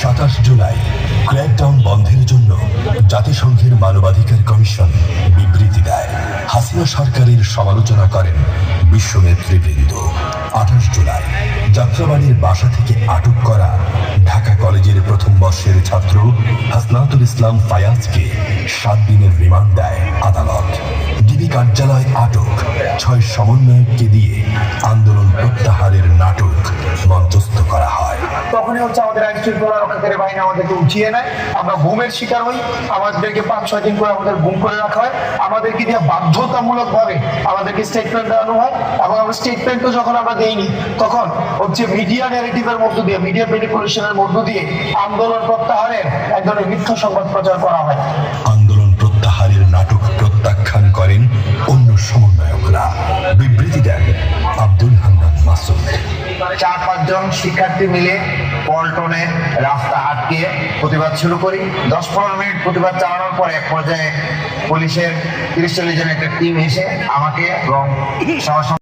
সাতাশ জুলাই ক্র্যাকডাউন বন্ধের জন্য জাতিসংঘের মানবাধিকার কমিশন বিবৃতি দেয়। হাসিনা সরকারের সমালোচনা করেন বিশ্ব নেতৃবৃন্দ আঠাশ জুলাই, যাত্রাবাড়ির বাসা থেকে আটক করা ঢাকা কলেজের প্রথম বর্ষের ছাত্র হাসনাতুল ইসলাম ফায়াজকে সাত দিনের রিমান্ড দেয় আদালত। ডিবি কার্যালয় আটক, ছয় সমন্বয়ককে দিয়ে আন্দোলন প্রত্যাহারের নাটক মঞ্চস্থ করা তখনই হচ্ছে আমাদের আইন শৃঙ্খলা রক্ষাকারী বাহিনী আমাদেরকে উঠিয়ে নেয়। আমরা ঘুমের শিকার হই, আমাদেরকে পাঁচ, ছয় দিন করে আমাদের ঘুম করে রাখা হয়। আমাদেরকে দিয়ে বাধ্যতামূলক ভাবে আমাদেরকে স্টেটমেন্ট দেওয়ানো হয় এবং আমরা স্টেটমেন্টও যখন আমরা দেইনি, তখন হচ্ছে মিডিয়া ন্যারেটিভের মধ্য দিয়ে মিডিয়া ম্যানিপুলেশনের মধ্য দিয়ে আন্দোলন প্রত্যাহারের এক ধরনের মিথ্যা সংবাদ প্রচার করা হয়। চার পাঁচজন শিক্ষার্থী মিলে পল্টনে রাস্তা আটকে প্রতিবাদ শুরু করি। দশ পনেরো মিনিট প্রতিবাদ চালানোর পর এক পর্যায়ে পুলিশের তিরিশ চল্লিশ জন একটা টিম এসে আমাকে এবং